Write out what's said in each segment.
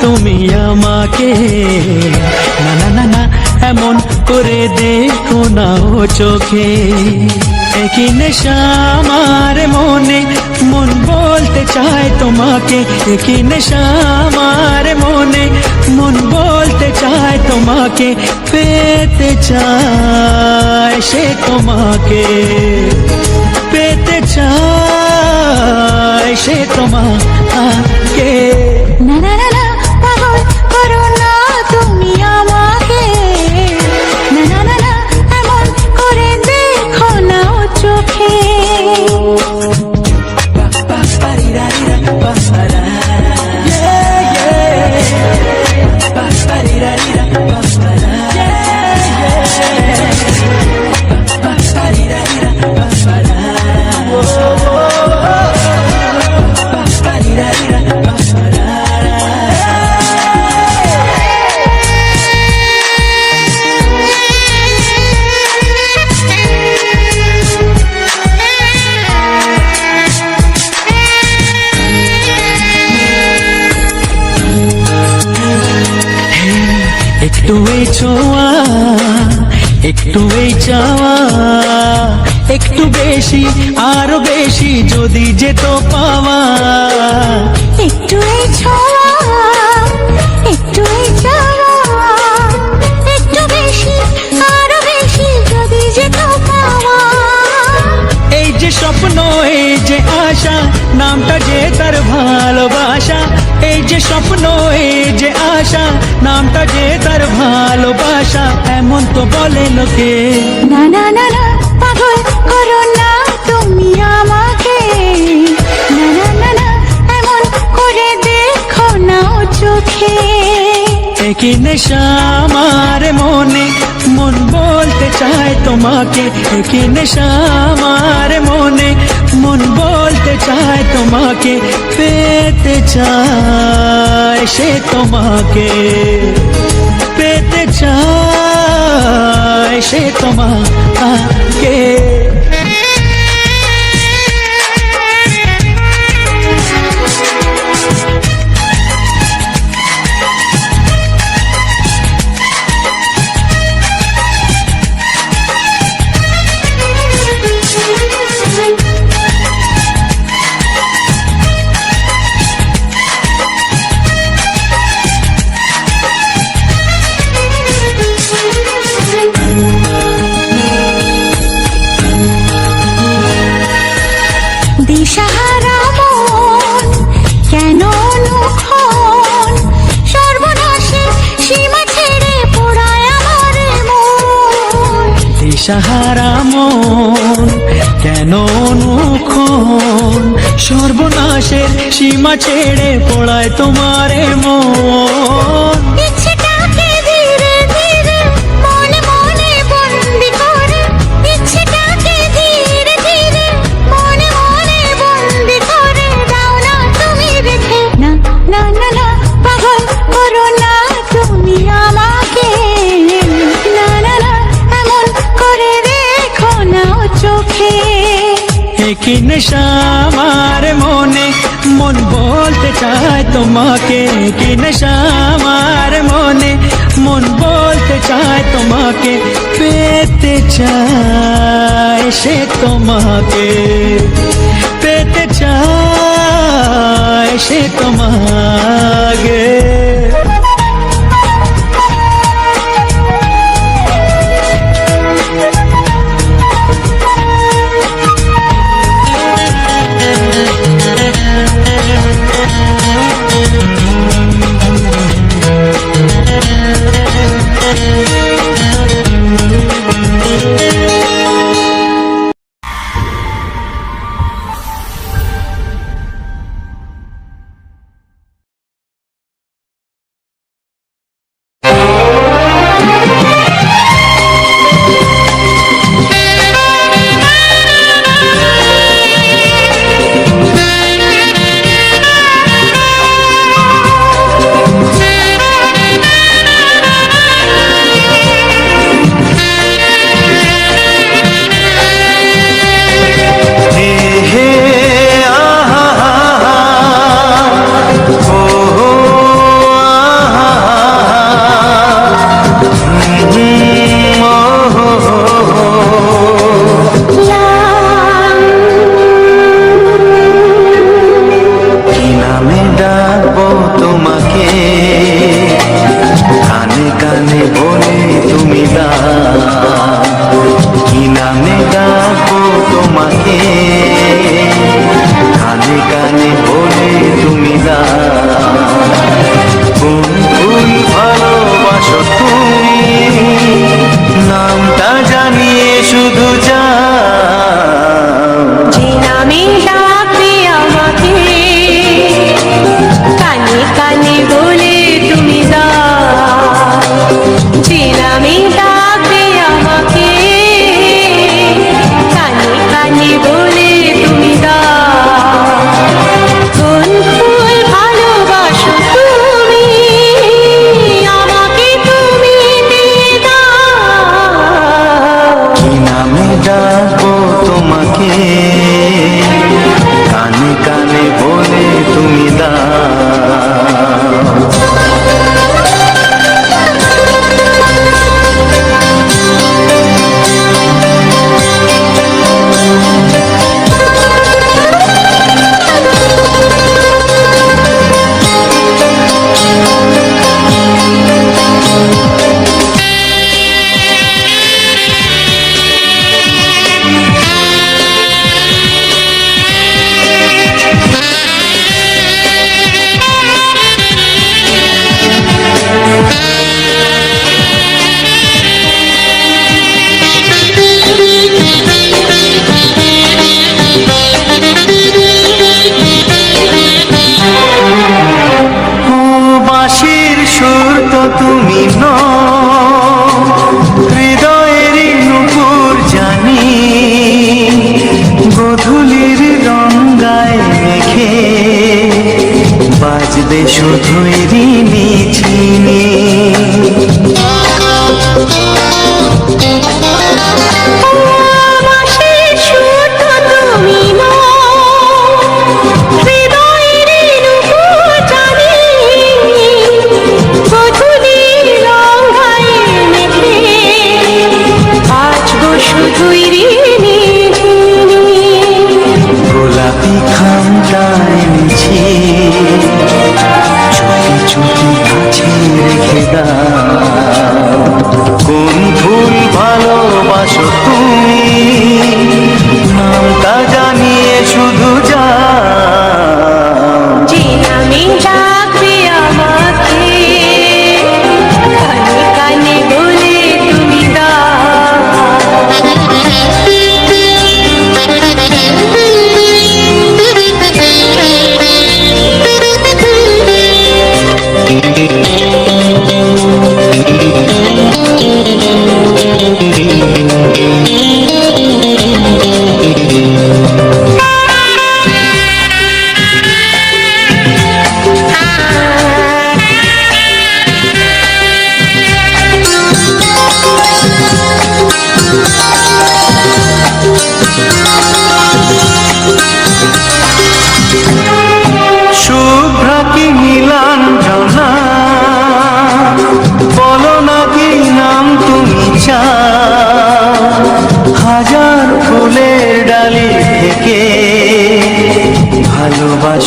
তুমি আমাকে। না না না না, এমন করে দেখো না ও চোখে। একই নেশা আমার মনে, মন বলতে চায় তোমাকে। একই নেশা আমার মনে, মন বলতে চায় তোমাকে। পেতে চায় সে তোমাকে। পেতে চায় সে তোমাকে। না না একটু এই ছোঁয়া একটু এই চাওয়া একটু বেশি আরও বেশি যদি যেত পাওয়া। একটু এই ছোঁয়া একটু এই চাওয়া একটু বেশি আরও বেশি যদি যেত পাওয়া। এই যে স্বপ্ন এই যে আশা নামটা যে তার ভালোবাসা এই যে স্বপ্ন এই যে আশা নামটা যে তার ভালোবাসা এমন তো বলে লোকে। না না না না পাগল করো না তুমি আমাকে। না না না না এমন করে দেখো না চোখে। একই নেশা আমার মনে মন বলতে চায় তোমাকে। একই নেশা আমার মনে বলতে চায় তোমাকে পেতে চায় সে তোমাকে। পেতে চায় সে তোমাকে। সর্বনাশের সীমা ছেড়ে পড়ায় তোমারে মন। চোখে। একই নেশা মন বলতে চায় তোমাকে কি নেশা আমার মনে? মন বলতে চায় তোমাকে পেতে চায় সে তোমাকে। পেতে চায় সে তোমাকে। সুর তো তুমি হৃদয়ের নুপুর জানি গধুলির রঙ্গায় মেখে বাজবে শুধুই রিনি চিনি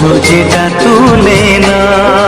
ভালোবাসো তুলে না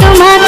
তোমার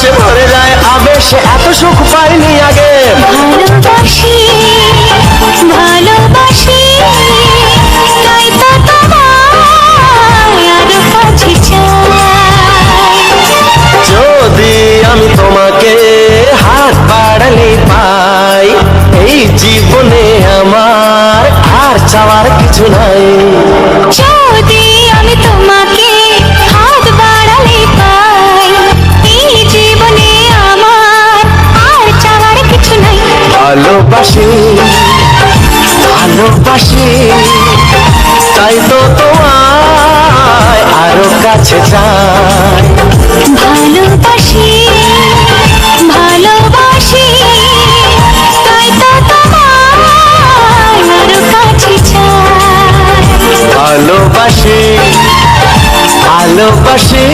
সে মরে যায় আবেশে। এত সুখ পাইনি আগে। ভালোবাসি। ভালোবাসি ভালোবাসি তাই তো তোমার আরও কাছে যাই ভালোবাসি ভালোবাসি তাই তো তোমায় আরও কাছে যাই ভালোবাসি ভালোবাসি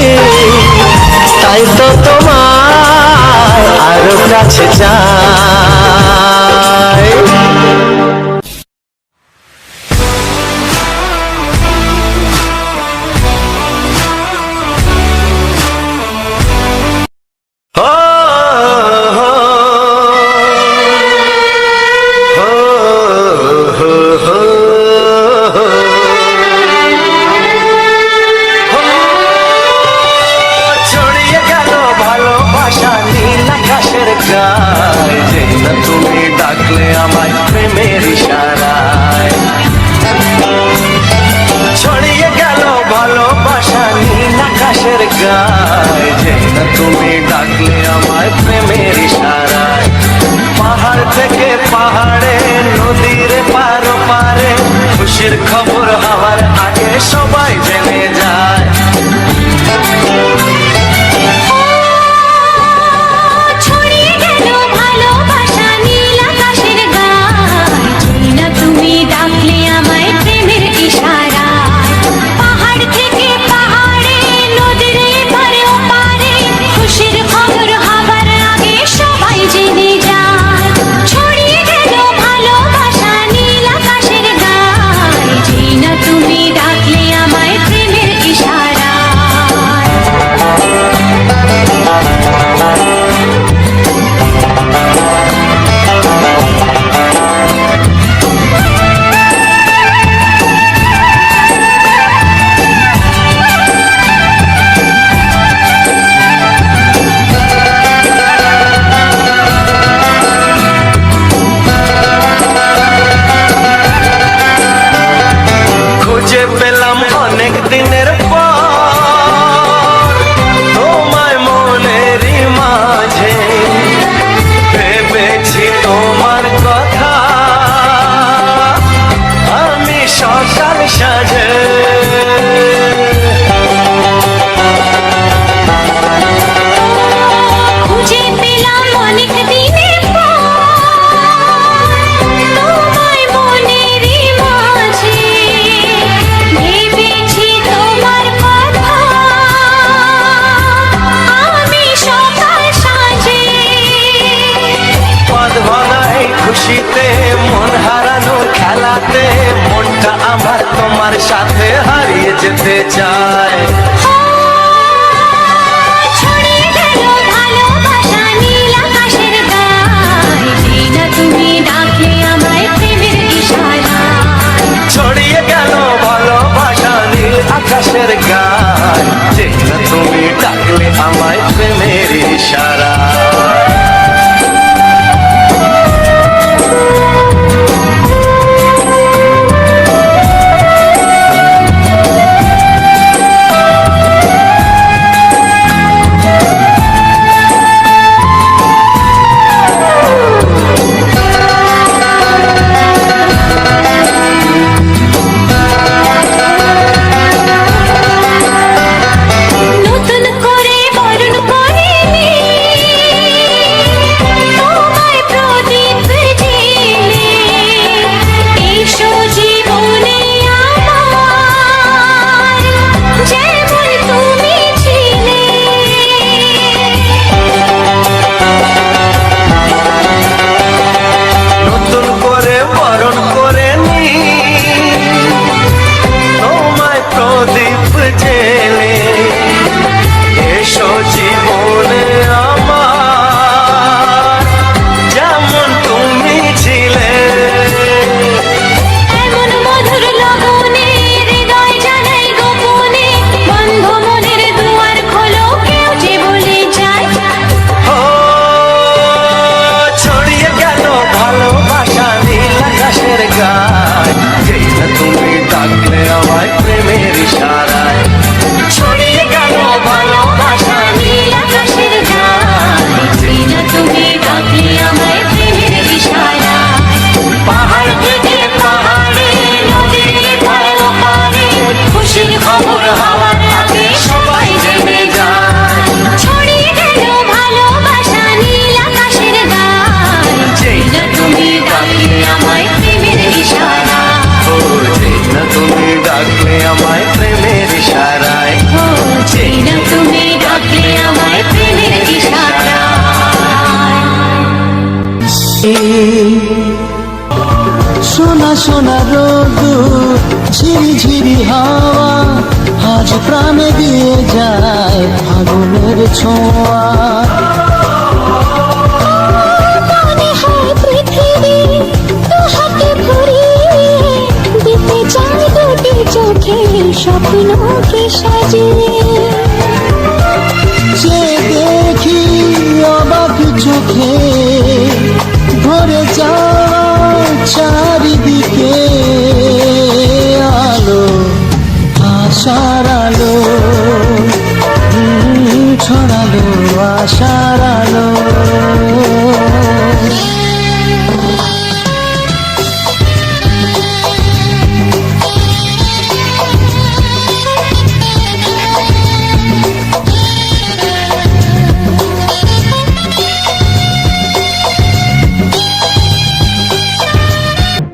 তাই তো তোমার আরও কাছে যাই vai. যেতে চায়। ছড়িয়ে গেল ভালোবাসা নীল আকাশের গান যেখানে তুমি ডাকলে আমায় প্রেমের ইশারা স্বপ্নকে সাজিয়ে